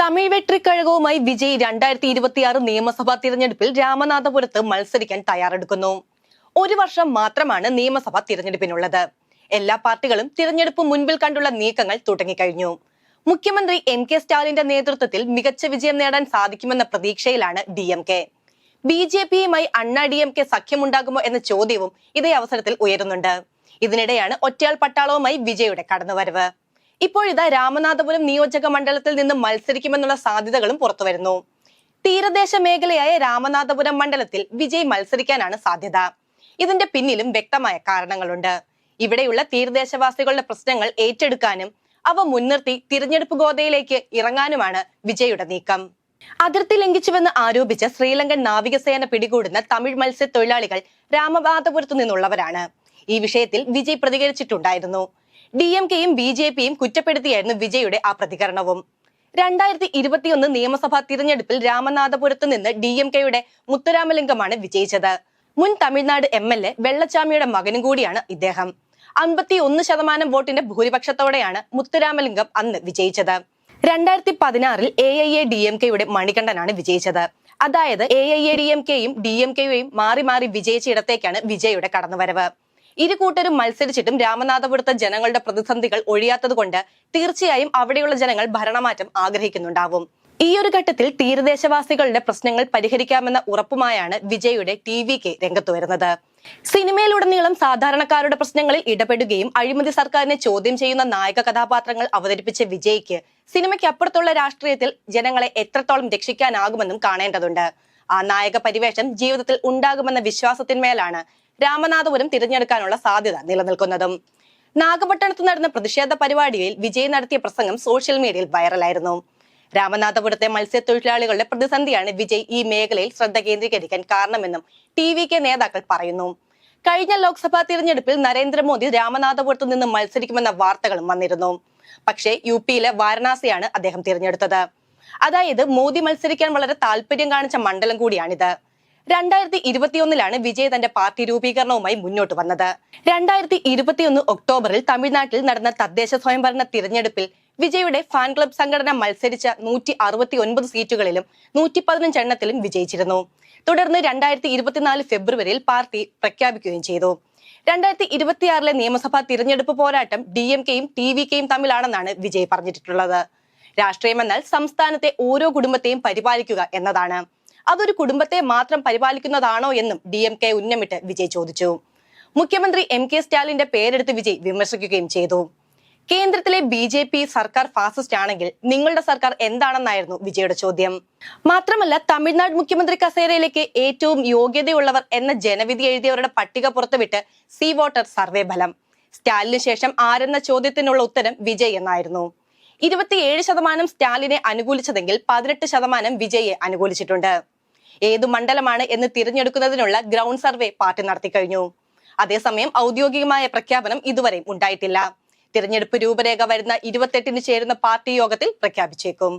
തമിഴ് വെട്രിക്കഴകവുമായി വിജയ് രണ്ടായിരത്തി ഇരുപത്തിയാറ് നിയമസഭാ തിരഞ്ഞെടുപ്പിൽ രാമനാഥപുരത്ത് മത്സരിക്കാൻ തയ്യാറെടുക്കുന്നു. ഒരു വർഷം മാത്രമാണ് നിയമസഭാ തിരഞ്ഞെടുപ്പിനുള്ളത്. എല്ലാ പാർട്ടികളും തിരഞ്ഞെടുപ്പ് മുൻപിൽ കണ്ടുള്ള നീക്കങ്ങൾ തുടങ്ങിക്കഴിഞ്ഞു. മുഖ്യമന്ത്രി എം കെ സ്റ്റാലിന്റെ നേതൃത്വത്തിൽ മികച്ച വിജയം നേടാൻ സാധിക്കുമെന്ന പ്രതീക്ഷയിലാണ് D M K. B J പിയുമായി അണ്ണാ ഡി എം കെ സഖ്യമുണ്ടാകുമോ എന്ന ചോദ്യവും ഇതേ അവസരത്തിൽ ഉയരുന്നുണ്ട്. ഇതിനിടെയാണ് ഒറ്റയാൾ പട്ടാളവുമായി വിജയുടെ കടന്നുവരവ്. ഇപ്പോഴിതാ രാമനാഥപുരം നിയോജക മണ്ഡലത്തിൽ നിന്ന് മത്സരിക്കുമെന്നുള്ള സാധ്യതകളും പുറത്തുവരുന്നു തീരദേശ മേഖലയായ രാമനാഥപുരം മണ്ഡലത്തിൽ വിജയ് മത്സരിക്കാനാണ് സാധ്യത. ഇതിന്റെ പിന്നിലും വ്യക്തമായ കാരണങ്ങളുണ്ട്. ഇവിടെയുള്ള തീരദേശവാസികളുടെ പ്രശ്നങ്ങൾ ഏറ്റെടുക്കാനും അവ മുൻനിർത്തി തിരഞ്ഞെടുപ്പ് ഗോതയിലേക്ക് ഇറങ്ങാനുമാണ് വിജയുടെ നീക്കം. അതിർത്തി ലംഘിച്ചുവെന്ന് ആരോപിച്ച് ശ്രീലങ്കൻ നാവികസേന പിടികൂടുന്ന തമിഴ് മത്സ്യത്തൊഴിലാളികൾ രാമനാഥപുരത്തു നിന്നുള്ളവരാണ്. ഈ വിഷയത്തിൽ വിജയ് പ്രതികരിച്ചിട്ടുണ്ടായിരുന്നു. ഡി എം കെയും ബി ജെ പിയും കുറ്റപ്പെടുത്തിയായിരുന്നു വിജയുടെ ആ പ്രതികരണവും. രണ്ടായിരത്തി ഇരുപത്തിയൊന്ന് നിയമസഭാ തിരഞ്ഞെടുപ്പിൽ രാമനാഥപുരത്ത് നിന്ന് ഡി എം കെയുടെ മുത്തുരാമലിംഗമാണ് വിജയിച്ചത്. മുൻ തമിഴ്നാട് എം എൽ എ വെള്ളച്ചാമിയുടെ മകനും കൂടിയാണ് ഇദ്ദേഹം. അൻപത്തി ഒന്ന് ശതമാനം വോട്ടിന്റെ ഭൂരിപക്ഷത്തോടെയാണ് മുത്തുരാമലിംഗം അന്ന് വിജയിച്ചത്. രണ്ടായിരത്തി പതിനാറിൽ A I A D M കെയുടെ മണികണ്ഠനാണ് വിജയിച്ചത്. അതായത് A I A D M കെയും ഡി എം കെയും മാറി മാറി വിജയിച്ച ഇടത്തേക്കാണ് വിജയുടെ കടന്നുവരവ്. ഇരു കൂട്ടരും മത്സരിച്ചിട്ടും രാമനാഥപുരത്തെ ജനങ്ങളുടെ പ്രതിസന്ധികൾ ഒഴിയാത്തതുകൊണ്ട് തീർച്ചയായും അവിടെയുള്ള ജനങ്ങൾ ഭരണമാറ്റം ആഗ്രഹിക്കുന്നുണ്ടാവും. ഈ ഒരു ഘട്ടത്തിൽ തീരദേശവാസികളുടെ പ്രശ്നങ്ങൾ പരിഹരിക്കാമെന്ന ഉറപ്പുമായാണ് വിജയുടെ ടി വി കെ രംഗത്ത് വരുന്നത്. സിനിമയിലുടനീളം സാധാരണക്കാരുടെ പ്രശ്നങ്ങളിൽ ഇടപെടുകയും അഴിമതി സർക്കാരിനെ ചോദ്യം ചെയ്യുന്ന നായക കഥാപാത്രങ്ങൾ അവതരിപ്പിച്ച വിജയ്ക്ക് സിനിമയ്ക്ക് അപ്പുറത്തുള്ള രാഷ്ട്രീയത്തിൽ ജനങ്ങളെ എത്രത്തോളം രക്ഷിക്കാനാകുമെന്നും കാണേണ്ടതുണ്ട്. ആ നായക പരിവേഷം ജീവിതത്തിൽ ഉണ്ടാകുമെന്ന വിശ്വാസത്തിന്മേലാണ് രാമനാഥപുരം തിരഞ്ഞെടുക്കാനുള്ള സാധ്യത നിലനിൽക്കുന്നതും. നാഗപട്ടണത്ത് നടന്ന പ്രതിഷേധ പരിപാടിയിൽ വിജയ് നടത്തിയ പ്രസംഗം സോഷ്യൽ മീഡിയയിൽ വൈറലായിരുന്നു. രാമനാഥപുരത്തെ മത്സ്യത്തൊഴിലാളികളുടെ പ്രതിസന്ധിയാണ് വിജയ് ഈ മേഖലയിൽ ശ്രദ്ധ കേന്ദ്രീകരിക്കാൻ കാരണമെന്നും ടി വി കെ നേതാക്കൾ പറയുന്നു. കഴിഞ്ഞ ലോക്സഭാ തിരഞ്ഞെടുപ്പിൽ നരേന്ദ്രമോദി രാമനാഥപുരത്ത് നിന്ന് മത്സരിക്കുമെന്ന വാർത്തകളും വന്നിരുന്നു. പക്ഷേ യു പിയിലെ വാരണാസിയാണ് അദ്ദേഹം തിരഞ്ഞെടുത്തത്. അതായത് മോദി മത്സരിക്കാൻ വളരെ താല്പര്യം കാണിച്ച മണ്ഡലം കൂടിയാണിത്. രണ്ടായിരത്തി ഇരുപത്തിയൊന്നിലാണ് വിജയ് തന്റെ പാർട്ടി രൂപീകരണവുമായി മുന്നോട്ട് വന്നത്. രണ്ടായിരത്തി ഇരുപത്തിയൊന്ന് ഒക്ടോബറിൽ തമിഴ്നാട്ടിൽ നടന്ന തദ്ദേശ സ്വയംഭരണ തിരഞ്ഞെടുപ്പിൽ വിജയുടെ ഫാൻ ക്ലബ് സംഘടന മത്സരിച്ച നൂറ്റി അറുപത്തി ഒൻപത് സീറ്റുകളിലും നൂറ്റി പതിനഞ്ച് എണ്ണത്തിലും വിജയിച്ചിരുന്നു. തുടർന്ന് രണ്ടായിരത്തി ഇരുപത്തിനാല് ഫെബ്രുവരിയിൽ പാർട്ടി പ്രഖ്യാപിക്കുകയും ചെയ്തു. രണ്ടായിരത്തി ഇരുപത്തിയാറിലെ നിയമസഭാ തിരഞ്ഞെടുപ്പ് പോരാട്ടം ഡി എം കെയും ടി വി കെയും തമ്മിലാണെന്നാണ് വിജയ് പറഞ്ഞിട്ടുള്ളത്. രാഷ്ട്രീയമെന്നാൽ സംസ്ഥാനത്തെ ഓരോ കുടുംബത്തെയും പരിപാലിക്കുക എന്നതാണ്. അതൊരു കുടുംബത്തെ മാത്രം പരിപാലിക്കുന്നതാണോ എന്നും ഡി എം കെ ഉന്നമിട്ട് വിജയ് ചോദിച്ചു. മുഖ്യമന്ത്രി എം കെ സ്റ്റാലിന്റെ പേരെടുത്ത് വിജയ് വിമർശിക്കുകയും ചെയ്തു. കേന്ദ്രത്തിലെ ബി ജെ പി സർക്കാർ ഫാസിസ്റ്റ് ആണെങ്കിൽ നിങ്ങളുടെ സർക്കാർ എന്താണെന്നായിരുന്നു വിജയുടെ ചോദ്യം. മാത്രമല്ല തമിഴ്നാട് മുഖ്യമന്ത്രി കസേരയിലേക്ക് ഏറ്റവും യോഗ്യതയുള്ളവർ എന്ന ജനവിധി എഴുതിയവരുടെ പട്ടിക പുറത്തുവിട്ട് സി വോട്ടർ സർവേ ഫലം. സ്റ്റാലിന് ശേഷം ആരെന്ന ചോദ്യത്തിനുള്ള ഉത്തരം വിജയ് എന്നായിരുന്നു. ഇരുപത്തിയേഴ് ശതമാനം സ്റ്റാലിനെ അനുകൂലിച്ചതെങ്കിൽ പതിനെട്ട് ശതമാനം വിജയെ അനുകൂലിച്ചിട്ടുണ്ട്. ഏതു മണ്ഡലമാണ് എന്ന് തിരഞ്ഞെടുക്കുന്നതിനുള്ള ഗ്രൗണ്ട് സർവേ പാർട്ടി നടത്തിക്കഴിഞ്ഞു അതേസമയം ഔദ്യോഗികമായ പ്രഖ്യാപനം ഇതുവരെയും ഉണ്ടായിട്ടില്ല. തിരഞ്ഞെടുപ്പ് രൂപരേഖ വരുന്ന ഇരുപത്തെട്ടിന് ചേരുന്ന പാർട്ടി യോഗത്തിൽ പ്രഖ്യാപിച്ചേക്കും.